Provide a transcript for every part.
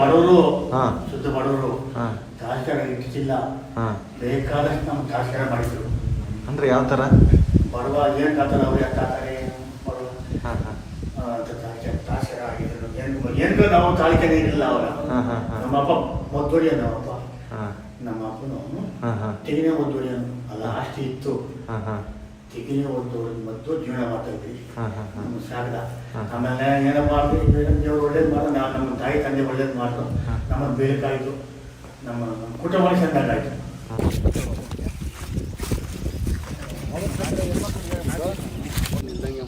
ಬಡವರು. ಶುದ್ಧ ಬಡವರು. ಹಾಂ. ತಾಸ್ಕರ ಇಟ್ಟಿಲ್ಲ ಹಾಂ. ಬೇಕಾದಷ್ಟು ನಮ್ಮ ತಾಸ್ಕರ ಮಾಡಿದ್ರು. ಅಂದ್ರೆ ಯಾವ ತರ ಬಡವ ಏನ್ ಕಾತಾರೆ ಅವ್ರು ಯಾಕೆ ಕಾತಾರೆ ತಾಸರ ಆಗಿದ್ರು ಏನು ಏನು ನಾವು ತಾಳಿಕೆನೇ ಇರಲಿಲ್ಲ ಅವರ. ನಮ್ಮಪ್ಪ ಮೊದ್ದೊಡಿಯ ನಮ್ಮಪ್ಪ. ನಮ್ಮ ಅಪ್ಪನು ತೆಗಿನೇ ಒದ್ದೊಡಿಯನು ಅಲ್ಲ ಆಸ್ತಿ ಇತ್ತು. ತೆಗಿನೇ ಒದ್ದೋಡಿ ಮದ್ದು ಜೀವನ ಮಾಡ್ತಾ ಇದ್ವಿ ನಮ್ಮ ಸಾಗದ. ಆಮೇಲೆ ಏನೋ ಮಾಡ್ದು ದೇವ್ರು ಒಳ್ಳೇದು ಮಾಡು ನಾವು ನಮ್ಮ ತಾಯಿ ತಂದೆ ಒಳ್ಳೇದು ಮಾಡ್ದು ನಮ್ಮ ಬೇಕಾಯಿತು ನಮ್ಮ ನಮ್ಮ ಕುಟುಂಬ ಚೆಂದಾಗಾಯ್ತು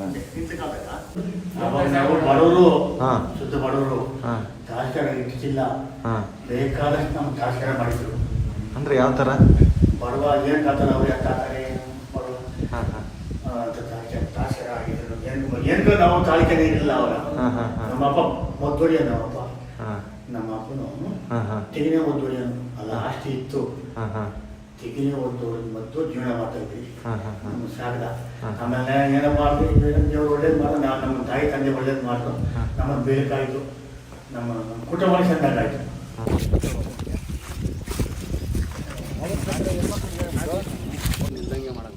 ಜನನ್ನ ನಾವು ಬಡವರು ಹಾಂ. ಶುದ್ಧ ಬಡವರು ಹಾಂ. ತಾಸ್ಕರ ಇಟ್ಟಿಲ್ಲ ಹಾಂ. ಬೇಕಾದಷ್ಟು ನಮ್ಮ ತಾಸ್ಕರ ಮಾಡಿದ್ರು. ಅಂದ್ರೆ ಯಾವ ಥರ? ಬಡವ ಏನು ಕಾತಾರೆ ಅವ್ರು ಯಾಕೆ ಕಾತಾರೆ ಬಡವ ಹಾಂ ಹಾಂ. ತಾಸರ ಆಗಿದ್ರು. ಏನು ಏನು ನಾವು ತಾಳಿಕೆನೇ ಇರಲಿಲ್ಲ ಅವರ ನಮ್ಮ ಅಪ್ಪ ಹಾಂ. ನಮ್ಮಪ್ಪ ನಮ್ಮ ಅಪ್ಪನು ಹಾಂ ಹಾಂ. ತೆಗಿನೇ ಒದ್ದೊಡಿಯನು ಅಲ್ಲ ಆಸ್ತಿ ಇತ್ತು. ಹಾಂ ಹಾಂ. ತೆಗಿನೇ ಒಂದು ಮತ್ತು ಜೀವನ ಮಾಡ್ತಾ ಇದ್ವಿ ಹಾಂ ಹಾಂ ಹಾಂ. ನಮ್ಮ. ಆಮೇಲೆ ಏನೋ ಮಾಡ್ದು ದೇವ್ರು ಒಳ್ಳೇದು ಮಾಡು ನಾವು ನಮ್ಮ ತಾಯಿ ತಂದೆ ಒಳ್ಳೇದು ಮಾಡ್ದು ನಮ್ಮ ಬೇಕಾಯಿತು. ನಮ್ಮ ಕುಟುಂಬ ಚೆಂದಾಗಾಯ್ತು ನಿಲ್ದಂಗೆ ಮಾಡಂತ